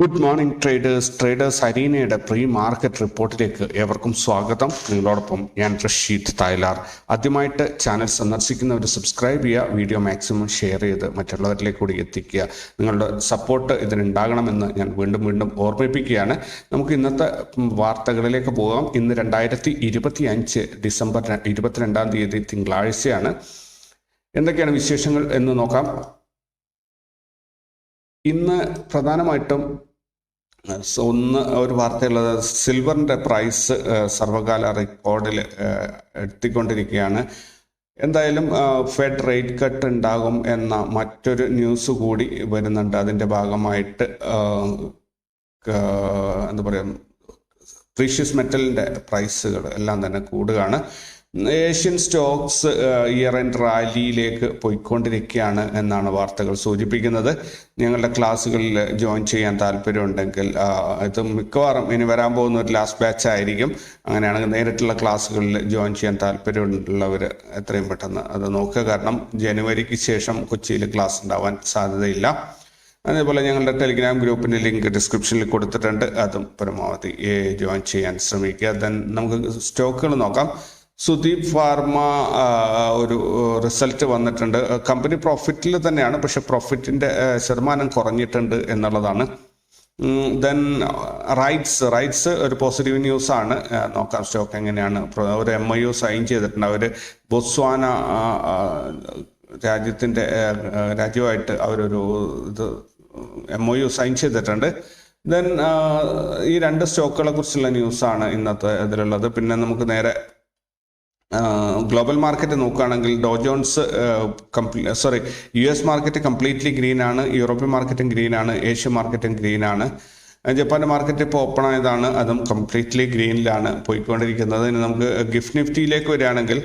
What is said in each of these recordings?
Good morning traders traders അരീനയുടെ pre market റിപ്പോർട്ടിലേക്ക് ഏവർക്കും സ്വാഗതം. നിങ്ങളോടൊപ്പം ഞാൻ റഷീദ് തായ്ലാർ. ആദ്യമായിട്ട് ചാനൽ സന്ദർശിക്കുന്നവർ സബ്സ്ക്രൈബ് ചെയ്യുക വീഡിയോ മാക്സിമം ഷെയർ ചെയ്ത് മറ്റുള്ളവരിലേക്ക് കൂടി എത്തിക്കുക. നിങ്ങളുടെ സപ്പോർട്ട് ഇതിനുണ്ടാകണമെന്ന് ഞാൻ വീണ്ടും വീണ്ടും ഓർമ്മിപ്പിക്കുകയാണ്. നമുക്ക് ഇന്നത്തെ വാർത്തകളിലേക്ക് പോകാം. ഇന്ന് രണ്ടായിരത്തി ഇരുപത്തി അഞ്ച് ഡിസംബർ ഇരുപത്തിരണ്ടാം തീയതി തിങ്കളാഴ്ചയാണ്. എന്തൊക്കെയാണ് വിശേഷങ്ങൾ എന്ന് നോക്കാം. ഇന്ന് പ്രധാനമായിട്ടും ഒന്ന് ഒരു വാർത്തയുള്ളത്. സിൽവറിന്റെ പ്രൈസ് സർവകാല റെക്കോർഡിൽ എത്തിക്കൊണ്ടിരിക്കുകയാണ്. എന്തായാലും ഫെഡ് റേറ്റ് കട്ട് ഉണ്ടാകും എന്ന മറ്റൊരു ന്യൂസ് കൂടി വരുന്നുണ്ട്. അതിന്റെ ഭാഗമായിട്ട് എന്താ പറയുക പ്രീഷ്യസ് മെറ്റലിന്റെ പ്രൈസുകൾ എല്ലാം തന്നെ കൂടുകയാണ്. ഏഷ്യൻ സ്റ്റോക്സ് ഇയർ എൻഡ് റാലിയിലേക്ക് പോയിക്കൊണ്ടിരിക്കുകയാണ് എന്നാണ് വാർത്തകൾ സൂചിപ്പിക്കുന്നത്. ഞങ്ങളുടെ ക്ലാസ്സുകളിൽ ജോയിൻ ചെയ്യാൻ താല്പര്യമുണ്ടെങ്കിൽ ഇത് മിക്കവാറും ഇനി വരാൻ പോകുന്ന ഒരു ലാസ്റ്റ് ബാച്ച് ആയിരിക്കും. അങ്ങനെയാണെങ്കിൽ നേരിട്ടുള്ള ക്ലാസ്സുകളിൽ ജോയിൻ ചെയ്യാൻ താല്പര്യമുള്ളവർ എത്രയും പെട്ടെന്ന് അത് നോക്കുക. കാരണം ജനുവരിക്ക് ശേഷം കൊച്ചിയിൽ ക്ലാസ് ഉണ്ടാവാൻ സാധ്യതയില്ല. അതേപോലെ ഞങ്ങളുടെ ടെലിഗ്രാം ഗ്രൂപ്പിന്റെ ലിങ്ക് ഡിസ്ക്രിപ്ഷനിൽ കൊടുത്തിട്ടുണ്ട്. അതും പരമാവധി ജോയിൻ ചെയ്യാൻ ശ്രമിക്കുക. ദെൻ നമുക്ക് സ്റ്റോക്കുകൾ നോക്കാം. സുദീപ് ഫാർമ ഒരു റിസൾട്ട് വന്നിട്ടുണ്ട്. കമ്പനി പ്രോഫിറ്റിൽ തന്നെയാണ് പക്ഷെ പ്രോഫിറ്റിന്റെ ആ, ശതമാനം കുറഞ്ഞിട്ടുണ്ട് എന്നുള്ളതാണ്. ദെൻ റൈറ്റ്സ് റൈറ്റ്സ് ഒരു പോസിറ്റീവ് ന്യൂസ് ആണ്. നോക്കാം സ്റ്റോക്ക് എങ്ങനെയാണ്. ഒരു എം ഐ യു സൈൻ ചെയ്തിട്ടുണ്ട്. അവർ ബൊസ്വാന ആ, രാജ്യമായിട്ട് അവരൊരു ഇത് എം ഒ യു സൈൻ ചെയ്തിട്ടുണ്ട്. ദെൻ ഈ രണ്ട് സ്റ്റോക്കുകളെ കുറിച്ചുള്ള ന്യൂസാണ് ഇന്നത്തെ ഇതിലുള്ളത്. പിന്നെ നമുക്ക് നേരെ ഗ്ലോബൽ മാർക്കറ്റ് നോക്കുകയാണെങ്കിൽ Dow Jones sorry U S market completely green ആണ് യൂറോപ്യൻ മാർക്കറ്റും ഗ്രീൻ ആണ് ഏഷ്യൻ മാർക്കറ്റും ഗ്രീൻ ആണ്. ജപ്പാന്റെ മാർക്കറ്റ് ഇപ്പോൾ ഓപ്പൺ ആയതാണ് അതും കംപ്ലീറ്റ്ലി ഗ്രീനിലാണ് പോയിക്കൊണ്ടിരിക്കുന്നത്. ഇനി നമുക്ക് ഗിഫ്റ്റ് നിഫ്റ്റിയിലേക്ക് വരികയാണെങ്കിൽ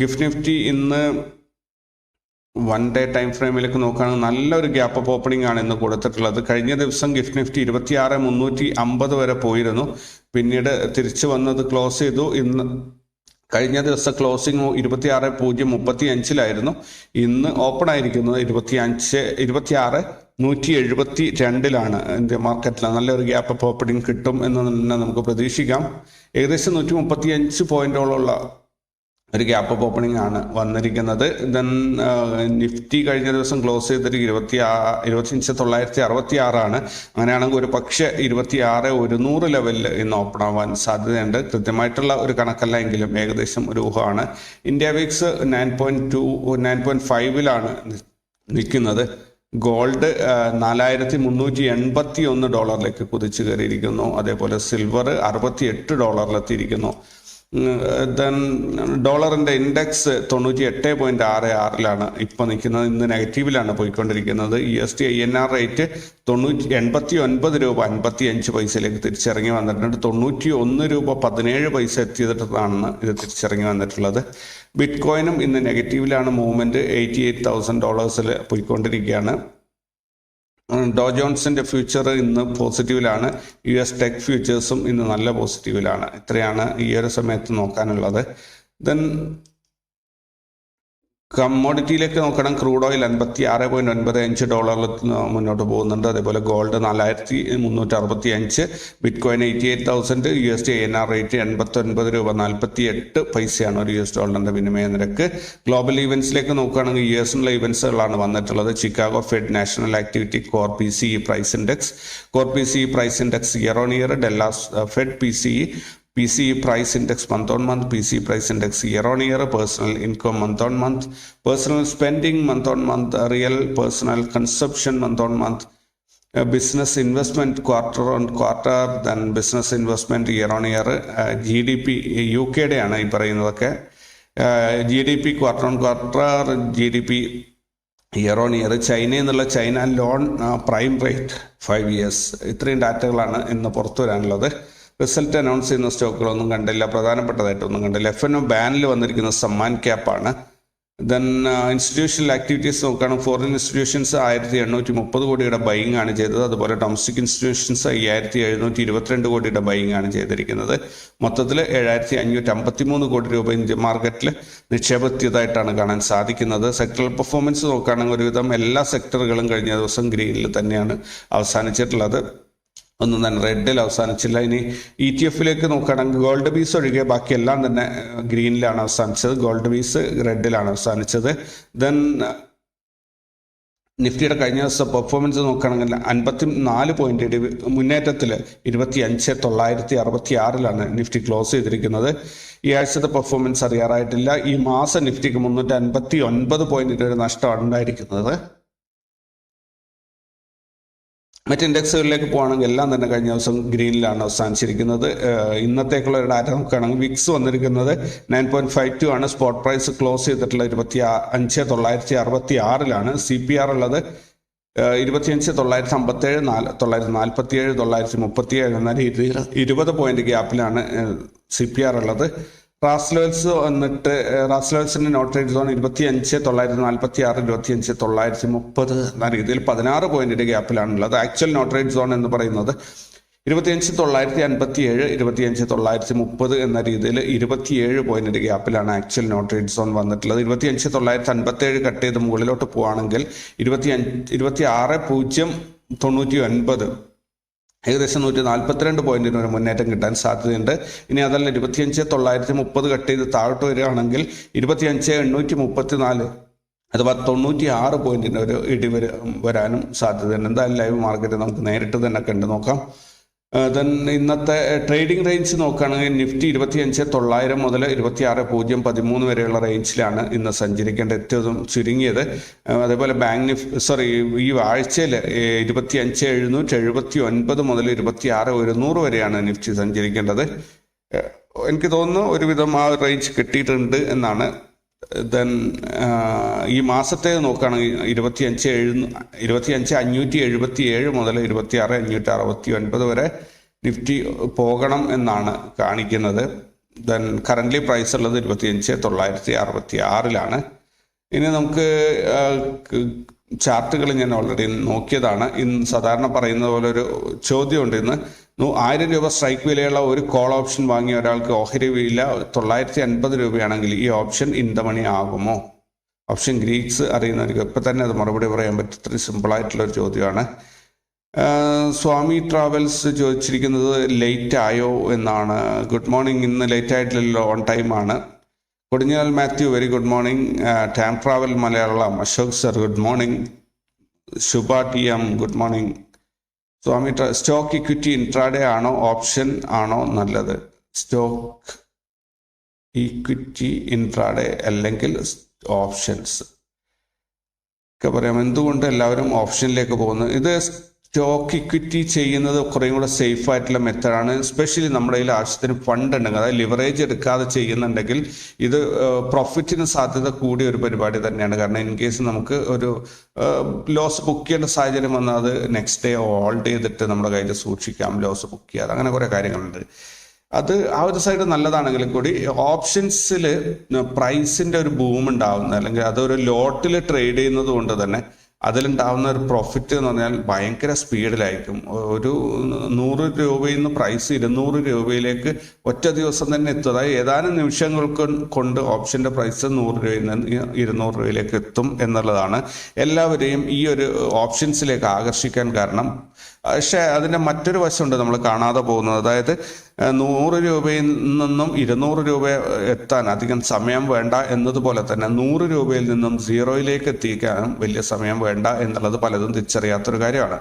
ഗിഫ്റ്റ് നിഫ്റ്റി ഇന്ന് വൺ ഡേ ടൈം ഫ്രെയിമിലേക്ക് നോക്കുകയാണെങ്കിൽ നല്ലൊരു ഗ്യാപ്പ് അപ്പ് ഓപ്പണിംഗ് ആണ് ഇന്ന് കൊടുത്തിട്ടുള്ളത്. കഴിഞ്ഞ ദിവസം ഗിഫ്റ്റ് നിഫ്റ്റി ഇരുപത്തിയാറ് മുന്നൂറ്റി അമ്പത് വരെ പോയിരുന്നു. പിന്നീട് തിരിച്ചു വന്നത് ക്ലോസ് ചെയ്തു. ഇന്ന് കഴിഞ്ഞ ദിവസം ക്ലോസിംഗ് ഇരുപത്തിയാറ് പൂജ്യം മുപ്പത്തി അഞ്ചിലായിരുന്നു ഇന്ന് ഓപ്പൺ ആയിരിക്കുന്നത് ഇരുപത്തി അഞ്ച് ഇരുപത്തിയാറ് നൂറ്റി എഴുപത്തി രണ്ടിലാണ് ഇന്ത്യ മാർക്കറ്റിൽ നല്ലൊരു ഗ്യാപ്പ് അപ്പ് ഓപ്പണിംഗ് കിട്ടും എന്ന് തന്നെ നമുക്ക് പ്രതീക്ഷിക്കാം. ഏകദേശം നൂറ്റി മുപ്പത്തി അഞ്ച് പോയിന്റോളമുള്ള ഒരു ഗ്യാപ്പ് അപ്പ് ഓപ്പണിംഗ് ആണ് വന്നിരിക്കുന്നത്. ദെൻ നിഫ്റ്റി കഴിഞ്ഞ ദിവസം ക്ലോസ് ചെയ്തിട്ട് ഇരുപത്തി ആ ഇരുപത്തിയഞ്ച് തൊള്ളായിരത്തി അറുപത്തി ആറാണ് അങ്ങനെയാണെങ്കിൽ ഒരു പക്ഷേ ഇരുപത്തി ആറ് ഒരുന്നൂറ് ലെവലിൽ ഇന്ന് ഓപ്പൺ ആവാൻ സാധ്യതയുണ്ട്. കൃത്യമായിട്ടുള്ള ഒരു കണക്കല്ല എങ്കിലും ഏകദേശം ഒരു ഊഹമാണ്. India VIX nine point two nine point ഫൈവിലാണ് നിൽക്കുന്നത്. ഗോൾഡ് നാലായിരത്തി മുന്നൂറ്റി എൺപത്തി ഒന്ന് ഡോളറിലേക്ക് കുതിച്ചു കയറിയിരിക്കുന്നു. അതേപോലെ സിൽവർ അറുപത്തി എട്ട് ഡോളറിലെത്തിയിരിക്കുന്നു ദെൻ ഡോളറിന്റെ ഇൻഡെക്സ് തൊണ്ണൂറ്റി എട്ട് പോയിന്റ് ആറ് ആറിലാണ് ഇപ്പോൾ നിൽക്കുന്നത്. ഇന്ന് നെഗറ്റീവിലാണ് പോയിക്കൊണ്ടിരിക്കുന്നത്. E S T I N R rate തൊണ്ണൂറ്റി എൺപത്തി ഒൻപത് രൂപ അൻപത്തി അഞ്ച് പൈസയിലേക്ക് തിരിച്ചിറങ്ങി വന്നിട്ടുണ്ട്. തൊണ്ണൂറ്റി ഒന്ന് രൂപ പതിനേഴ് പൈസ എത്തിയതാണെന്ന് ഇത് തിരിച്ചിറങ്ങി വന്നിട്ടുള്ളത്. ബിറ്റ് കോയിനും ഇന്ന് നെഗറ്റീവിലാണ്. മൂവ്മെന്റ് എയ്റ്റി എയ്റ്റ് തൗസൻഡ് ഡോളേഴ്സിൽ പോയിക്കൊണ്ടിരിക്കുകയാണ്. ഡോ ജോൺസിന്റെ ഫ്യൂച്ചർ ഇന്ന് പോസിറ്റീവിലാണ്. യു എസ് ടെക് ഫ്യൂച്ചേഴ്സും ഇന്ന് നല്ല പോസിറ്റീവിലാണ്. ഇത്രയാണ് ഈ ഒരു സമയത്ത് നോക്കാനുള്ളത്. ദെൻ കമ്മോഡിറ്റിയിലേക്ക് നോക്കണം. ക്രൂഡ് ഓയിൽ അൻപത്തി ആറ് പോയിന്റ് ഒൻപത് അഞ്ച് ഡോളറിൽ മുന്നോട്ട് പോകുന്നുണ്ട്. അതേപോലെ ഗോൾഡ് നാലായിരത്തി മുന്നൂറ്റി അറുപത്തി അഞ്ച് bitcoin eighty eight thousand U S D N R rate എൺപത്തി ഒൻപത് രൂപ നാൽപ്പത്തി എട്ട് പൈസയാണ് ഒരു യു എസ് ഡോളറിന്റെ വിനിമയ നിരക്ക്. ഗ്ലോബൽ ഇവന്റ്സിലേക്ക് നോക്കുകയാണെങ്കിൽ യു എസിനുള്ള ഇവന്റ്സുകളാണ് വന്നിട്ടുള്ളത്. Chicago Fed national activity core P C price index. Core P C price index year on year Dallas Fed P C P C price index month on month P C price index year on year personal income month on month personal spending month on month real personal consumption month on month business investment quarter on quarter then business investment year on year G D P U കെയുടെ ആണ് ഈ പറയുന്നതൊക്കെ. G D P quarter on quarter G D P year on year ചൈനയിൽ നിന്നുള്ള China loan prime rate five years ഇത്രയും ഡാറ്റകളാണ് ഇന്ന് പുറത്തു വരാനുള്ളത്. റിസൾട്ട് അനൗൺസ് ചെയ്യുന്ന സ്റ്റോക്കുകളൊന്നും കണ്ടില്ല. പ്രധാനപ്പെട്ടതായിട്ടൊന്നും കണ്ടില്ല. എഫ് എൻ ഒ ബാനിൽ വന്നിരിക്കുന്ന സമ്മാൻ ക്യാപ്പാണ് ദെൻ ഇൻസ്റ്റിറ്റ്യൂഷണൽ ആക്ടിവിറ്റീസ് നോക്കുകയാണെങ്കിൽ ഫോറിൻ ഇൻസ്റ്റിറ്റ്യൂഷൻസ് ആയിരത്തി എണ്ണൂറ്റി മുപ്പത് കോടിയുടെ ബൈങ് ആണ് ചെയ്തത്. അതുപോലെ ഡൊമസ്റ്റിക് ഇൻസ്റ്റിറ്റ്യൂഷൻസ് അയ്യായിരത്തി എഴുന്നൂറ്റി ഇരുപത്തിരണ്ട് കോടിയുടെ ബൈങ് ആണ് ചെയ്തിരിക്കുന്നത്. മൊത്തത്തിൽ ഏഴായിരത്തി അഞ്ഞൂറ്റി അമ്പത്തി മൂന്ന് കോടി രൂപ ഇന്ത്യ മാർക്കറ്റിൽ നിക്ഷേപത്തിയതായിട്ടാണ് കാണാൻ സാധിക്കുന്നത്. സെക്ടറൽ പെർഫോമൻസ് നോക്കുകയാണെങ്കിൽ ഒരുവിധം എല്ലാ സെക്ടറുകളും കഴിഞ്ഞ ദിവസം ഗ്രീനിൽ തന്നെയാണ് അവസാനിച്ചിട്ടുള്ളത്. ഒന്നും തന്നെ റെഡിൽ അവസാനിച്ചില്ല. ഇനി ഇ ടി എഫിലേക്ക് നോക്കുകയാണെങ്കിൽ ഗോൾഡ് ബീസ് ഒഴികെ ബാക്കി എല്ലാം തന്നെ ഗ്രീനിലാണ് അവസാനിച്ചത്. ഗോൾഡ് ബീസ് റെഡിലാണ് അവസാനിച്ചത്. ദെൻ നിഫ്റ്റിയുടെ കഴിഞ്ഞ ദിവസം പെർഫോമൻസ് നോക്കുകയാണെങ്കിൽ അൻപത്തി നാല് പോയിന്റ് മുന്നേറ്റത്തിൽ ഇരുപത്തി അഞ്ച് തൊള്ളായിരത്തി അറുപത്തി ആറിലാണ് നിഫ്റ്റി ക്ലോസ് ചെയ്തിരിക്കുന്നത്. ഈ ആഴ്ചത്തെ പെർഫോമൻസ് അറിയാറായിട്ടില്ല. ഈ മാസം നിഫ്റ്റിക്ക് മുന്നൂറ്റി അൻപത്തി ഒൻപത് പോയിന്റിന്റെ ഒരു നഷ്ടമാണ് ഉണ്ടായിരിക്കുന്നത്. മറ്റ് ഇൻഡെക്സുകളിലേക്ക് പോകുകയാണെങ്കിൽ എല്ലാം തന്നെ കഴിഞ്ഞ ദിവസം ഗ്രീനിലാണ് അവസാനിച്ചിരിക്കുന്നത്. ഇന്നത്തേക്കുള്ള ഡാറ്റ നോക്കുകയാണെങ്കിൽ വിക്സ് വന്നിരിക്കുന്നത് നയൻ പോയിന്റ് ഫൈവ് ടു ആണ്. സ്പോട്ട് പ്രൈസ് ക്ലോസ് ചെയ്തിട്ടുള്ള ഇരുപത്തി അഞ്ച് തൊള്ളായിരത്തി അറുപത്തി ആറിലാണ്. സി പി ആർ ഉള്ളത് ഏഹ് ഇരുപത്തിയഞ്ച് തൊള്ളായിരത്തി അമ്പത്തേഴ് നാല് തൊള്ളായിരത്തി നാൽപ്പത്തി ഏഴ് തൊള്ളായിരത്തി മുപ്പത്തി ഏഴ് എന്ന രീതിയിൽ ഇരുപത് പോയിന്റ് ഗ്യാപ്പിലാണ് സി പി ആർ ഉള്ളത്. റാസ്ലോൽസ് വന്നിട്ട് റാസ്ലോൽസിന്റെ നോട്ട് റേറ്റ് സോൺ ഇരുപത്തി അഞ്ച് തൊള്ളായിരത്തി നാൽപ്പത്തി ആറ് ഇരുപത്തി അഞ്ച് തൊള്ളായിരത്തി മുപ്പത് എന്ന രീതിയിൽ പതിനാറ് പോയിന്റിന്റെ ഗ്യാപ്പിലാണുള്ളത്. ആക്ച്വൽ നോട്ട് റേറ്റ് സോൺ എന്ന് പറയുന്നത് ഇരുപത്തിയഞ്ച് തൊള്ളായിരത്തി അൻപത്തി ഏഴ് ഇരുപത്തിയഞ്ച് തൊള്ളായിരത്തി മുപ്പത് എന്ന രീതിയിൽ ഇരുപത്തിയേഴ് പോയിന്റിന്റെ ഗ്യാപ്പിലാണ് ആക്ച്വൽ നോട്ട് റേറ്റ് സോൺ വന്നിട്ടുള്ളത്. ഇരുപത്തിയഞ്ച് തൊള്ളായിരത്തി അൻപത്തി ഏഴ് കട്ട് ചെയ്ത് മുകളിലോട്ട് പോവുകയാണെങ്കിൽ ഇരുപത്തി അഞ്ച് ഇരുപത്തി ആറ് പൂജ്യം തൊണ്ണൂറ്റി ഒൻപത് ഏകദേശം നൂറ്റി നാൽപ്പത്തിരണ്ട് പോയിന്റിന് ഒരു മുന്നേറ്റം കിട്ടാൻ സാധ്യതയുണ്ട്. ഇനി അതല്ല ഇരുപത്തിയഞ്ച് തൊള്ളായിരത്തി മുപ്പത് കട്ട് ചെയ്ത് താഴോട്ട് വരികയാണെങ്കിൽ ഇരുപത്തിയഞ്ച് എണ്ണൂറ്റി മുപ്പത്തി നാല് അഥവാ തൊണ്ണൂറ്റി ആറ് പോയിന്റിന് ഒരു ഇടിവ് വരാനും സാധ്യതയുണ്ട്. എന്തായാലും ലൈവ് മാർക്കറ്റ് നമുക്ക് നേരിട്ട് തന്നെ കണ്ടു നോക്കാം. ദെൻ ഇന്നത്തെ ട്രേഡിംഗ് റേഞ്ച് നോക്കുകയാണെങ്കിൽ നിഫ്റ്റി ഇരുപത്തിയഞ്ച് തൊള്ളായിരം മുതൽ ഇരുപത്തിയാറ് പൂജ്യം പതിമൂന്ന് വരെയുള്ള റേഞ്ചിലാണ് ഇന്ന് സഞ്ചരിക്കേണ്ട ഏറ്റവും ചുരുങ്ങിയത്. അതേപോലെ ബാങ്ക് നിഫ് സോറി ഈ ആഴ്ചയിൽ ഇരുപത്തിയഞ്ച് എഴുന്നൂറ്റി എഴുപത്തി ഒൻപത് മുതൽ ഇരുപത്തിയാറ് ഒരുന്നൂറ് വരെയാണ് നിഫ്റ്റി സഞ്ചരിക്കേണ്ടത്. എനിക്ക് തോന്നുന്നു ഒരുവിധം ആ റേഞ്ച് കിട്ടിയിട്ടുണ്ട് എന്നാണ് ദെൻ ഈ മാസത്തെ നോക്കുകയാണെങ്കിൽ ഇരുപത്തിയഞ്ച് ഇരുപത്തി ഇരുപത്തിയഞ്ച് അഞ്ഞൂറ്റി എഴുപത്തി ഏഴ് മുതൽ ഇരുപത്തിയാറ് അഞ്ഞൂറ്റി അറുപത്തി ഒൻപത് വരെ നിഫ്റ്റി പോകണം എന്നാണ് കാണിക്കുന്നത്. ദെൻ കറന്റ്ലി പ്രൈസ് ഉള്ളത് ഇരുപത്തിയഞ്ച് തൊള്ളായിരത്തി അറുപത്തി ആറിലാണ് ഇനി നമുക്ക് ചാർട്ടുകൾ ഞാൻ ഓൾറെഡി നോക്കിയതാണ്. ഇന്ന് സാധാരണ പറയുന്ന പോലെ ഒരു ചോദ്യമുണ്ട് ഇന്ന്. ആയിരം രൂപ സ്ട്രൈക്ക് വിലയുള്ള ഒരു കോൾ ഓപ്ഷൻ വാങ്ങിയ ഒരാൾക്ക് ഓഹരി വില തൊള്ളായിരത്തി അൻപത് രൂപയാണെങ്കിൽ ഈ ഓപ്ഷൻ ഇൻ ദ മണി ആകുമോ? ഓപ്ഷൻ ഗ്രീക്സ് അറിയുന്നവർക്ക് ഇപ്പം തന്നെ അത് മറുപടി പറയാൻ പറ്റും. ഇത്രയും സിമ്പിളായിട്ടുള്ള ഒരു ചോദ്യമാണ്. സ്വാമി ട്രാവൽസ് ചോദിച്ചിരിക്കുന്നത് ലേറ്റ് ആയോ എന്നാണ്. ഗുഡ് മോർണിംഗ് ഇന്ന് ലേറ്റ് ആയിട്ടില്ലല്ലോ ഓൺ ടൈമാണ് Kodinjal Mathew very good morning ടാം travel Malayalam Ashok sir good morning Shubha T M good morning Swamy stock equity intraday ആണോ? ഓപ്ഷൻ ആണോ? നല്ലത്. സ്റ്റോക്ക് ഇക്വിറ്റി ഇൻട്രാഡേ അല്ലെങ്കിൽ ഓപ്ഷൻസ് ഒക്കെ പറയാം. എന്തുകൊണ്ട് എല്ലാവരും ഓപ്ഷനിലേക്ക് പോകുന്നു? ഇത് സ്റ്റോക്ക് ഇക്വിറ്റി ചെയ്യുന്നത് കുറേ കൂടെ സേഫ് ആയിട്ടുള്ള മെത്തഡാണ് സ്പെഷ്യലി നമ്മുടെ കയ്യിൽ ആവശ്യത്തിന് ഫണ്ട് ഉണ്ടെങ്കിൽ അതായത് ലിവറേജ് എടുക്കാതെ ചെയ്യുന്നുണ്ടെങ്കിൽ ഇത് പ്രോഫിറ്റിന് സാധ്യത കൂടിയ ഒരു പരിപാടി തന്നെയാണ്. കാരണം ഇൻ കേസ് നമുക്ക് ഒരു ലോസ് ബുക്ക് ചെയ്യേണ്ട സാഹചര്യം വന്നാൽ അത് നെക്സ്റ്റ് ഡേ ഹോൾഡ് ചെയ്തിട്ട് നമ്മുടെ കയ്യിൽ സൂക്ഷിക്കാം ലോസ് ബുക്ക് ചെയ്യാതെ അങ്ങനെ കുറേ കാര്യങ്ങളുണ്ട്. അത് ആ ഒരു സൈഡ് നല്ലതാണെങ്കിലും കൂടി ഓപ്ഷൻസിൽ പ്രൈസിന്റെ ഒരു ബൂം ഉണ്ടാവുന്നത് അല്ലെങ്കിൽ അതൊരു ലോട്ടിൽ ട്രേഡ് ചെയ്യുന്നത് കൊണ്ട് തന്നെ അതിലുണ്ടാവുന്ന ഒരു പ്രോഫിറ്റ് എന്ന് പറഞ്ഞാൽ ഭയങ്കര സ്പീഡിലായിരിക്കും. ഒരു നൂറ് രൂപയിൽ നിന്ന് പ്രൈസ് ഇരുന്നൂറ് രൂപയിലേക്ക് ഒറ്റ ദിവസം തന്നെ എത്തും. അതായത് ഏതാനും നിമിഷങ്ങൾ കൊണ്ട് ഓപ്ഷന്റെ പ്രൈസ് നൂറ് രൂപയിൽ നിന്ന് ഇരുന്നൂറ് രൂപയിലേക്ക് എത്തും എന്നുള്ളതാണ് എല്ലാവരെയും ഈ ഒരു ഓപ്ഷൻസിലേക്ക് ആകർഷിക്കാൻ കാരണം. പക്ഷേ അതിന്റെ മറ്റൊരു വശമുണ്ട് നമ്മൾ കാണാതെ പോകുന്നത്. അതായത് നൂറ് രൂപയിൽ നിന്നും ഇരുന്നൂറ് രൂപ എത്താൻ അധികം സമയം വേണ്ട എന്നതുപോലെ തന്നെ നൂറ് രൂപയിൽ നിന്നും സീറോയിലേക്ക് എത്തിക്കാനും വലിയ സമയം വേണ്ട എന്നുള്ളത് പലതും തിരിച്ചറിയാത്തൊരു കാര്യമാണ്.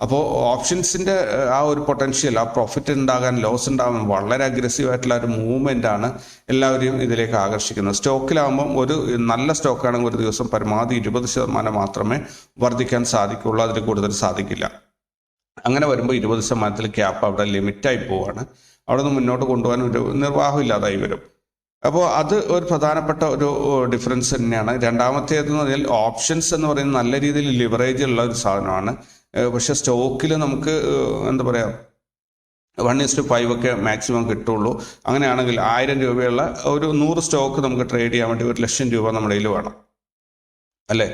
അപ്പോൾ ഓപ്ഷൻസിന്റെ ആ ഒരു പൊട്ടൻഷ്യൽ ആ പ്രോഫിറ്റ് ഉണ്ടാകാൻ ലോസ് ഉണ്ടാകാൻ വളരെ അഗ്രസീവ് ആയിട്ടുള്ള ഒരു മൂവ്മെന്റ് ആണ് എല്ലാവരെയും ഇതിലേക്ക് ആകർഷിക്കുന്നത്. സ്റ്റോക്കിലാകുമ്പം ഒരു നല്ല സ്റ്റോക്കാണെങ്കിൽ ഒരു ദിവസം പരമാവധി ഇരുപത് ശതമാനം മാത്രമേ വർദ്ധിക്കാൻ സാധിക്കുള്ളൂ അതിൽ കൂടുതൽ സാധിക്കില്ല. അങ്ങനെ വരുമ്പോൾ ഇരുപത് ശതമാനത്തിൽ ക്യാപ്പ് അവിടെ ലിമിറ്റായി പോവാണ്. അവിടെ നിന്ന് മുന്നോട്ട് കൊണ്ടുപോകാൻ ഒരു നിർവാഹം ഇല്ലാതായി വരും. അപ്പോൾ അത് ഒരു പ്രധാനപ്പെട്ട ഒരു ഡിഫറൻസ് തന്നെയാണ്. രണ്ടാമത്തേത് എന്ന് പറഞ്ഞാൽ ഓപ്ഷൻസ് എന്ന് പറയുന്നത് നല്ല രീതിയിൽ ലിവറേജ് ഉള്ള ഒരു സാധനമാണ്. പക്ഷെ സ്റ്റോക്കിൽ നമുക്ക് എന്താ പറയുക വൺ ഇസ്റ്റു ഫൈവ് ഒക്കെ മാക്സിമം കിട്ടുള്ളൂ. അങ്ങനെയാണെങ്കിൽ ആയിരം രൂപയുള്ള ഒരു നൂറ് സ്റ്റോക്ക് നമുക്ക് ട്രേഡ് ചെയ്യാൻ വേണ്ടി ഒരു ലക്ഷം രൂപ നമ്മുടെ കയ്യിൽ വേണം. അല്ലേ?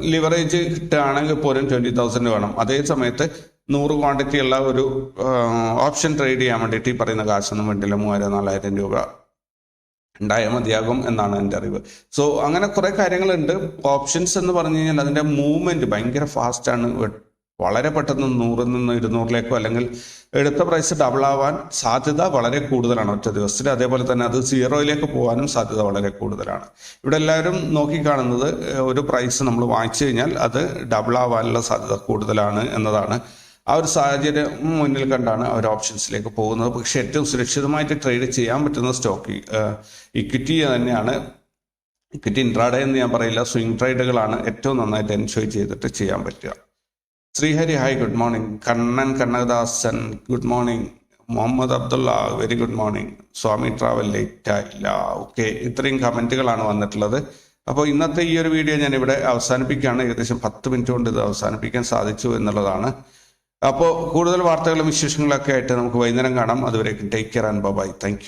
ലിവറേജ് കിട്ടുകയാണെങ്കിൽ പോലും ട്വന്റി തൗസൻഡ് വേണം. അതേ സമയത്ത് നൂറ് ക്വാണ്ടിറ്റി ഉള്ള ഒരു ഓപ്ഷൻ ട്രേഡ് ചെയ്യാൻ വേണ്ടിയിട്ട് ഈ പറയുന്ന കാശൊന്നും വേണ്ടില്ല മൂവായിരം നാലായിരം രൂപ ഉണ്ടായാൽ മതിയാകും എന്നാണ് എന്റെ അറിവ്. സോ അങ്ങനെ കുറെ കാര്യങ്ങളുണ്ട്. ഓപ്ഷൻസ് എന്ന് പറഞ്ഞു കഴിഞ്ഞാൽ അതിന്റെ മൂവ്മെന്റ് ഭയങ്കര ഫാസ്റ്റ് ആണ്. വളരെ പെട്ടെന്ന് നൂറിൽ നിന്ന് ഇരുന്നൂറിലേക്കോ അല്ലെങ്കിൽ എടുത്ത പ്രൈസ് ഡബിൾ ആവാൻ സാധ്യത വളരെ കൂടുതലാണ് ഒറ്റ ദിവസത്തിൽ. അതേപോലെ തന്നെ അത് സീറോയിലേക്ക് പോകാനും സാധ്യത വളരെ കൂടുതലാണ്. ഇവിടെ എല്ലാവരും നോക്കിക്കാണുന്നത് ഒരു പ്രൈസ് നമ്മൾ വാങ്ങിച്ചു കഴിഞ്ഞാൽ അത് ഡബിൾ ആവാനുള്ള സാധ്യത കൂടുതലാണ് എന്നതാണ്. ആ ഒരു സാഹചര്യം മുന്നിൽ കണ്ടാണ് അവർ ഓപ്ഷൻസിലേക്ക് പോകുന്നത്. പക്ഷേ ഏറ്റവും സുരക്ഷിതമായിട്ട് ട്രേഡ് ചെയ്യാൻ പറ്റുന്ന സ്റ്റോക്ക് ഇക്വിറ്റി തന്നെയാണ്. ഇക്വിറ്റി ഇൻട്രാഡേ എന്ന് ഞാൻ പറയില്ല. സ്വിംഗ് ട്രേഡുകളാണ് ഏറ്റവും നന്നായിട്ട് എൻജോയ് ചെയ്തിട്ട് ചെയ്യാൻ പറ്റുക. Srihari hi good morning Kannan Kannadasan good morning Muhammad Abdullah very good morning Swamy travel late ആയില്ല. ഓക്കെ ഇത്രയും കമന്റുകളാണ് വന്നിട്ടുള്ളത്. അപ്പോൾ ഇന്നത്തെ ഈ ഒരു വീഡിയോ ഞാൻ ഇവിടെ അവസാനിപ്പിക്കുകയാണ്. ഏകദേശം പത്ത് മിനിറ്റ് കൊണ്ട് ഇത് അവസാനിപ്പിക്കാൻ സാധിച്ചു എന്നുള്ളതാണ്. അപ്പോൾ കൂടുതൽ വാർത്തകളും വിശേഷങ്ങളൊക്കെ ആയിട്ട് നമുക്ക് വൈകുന്നേരം കാണാം. അതുവരേക്കും take care and bye thank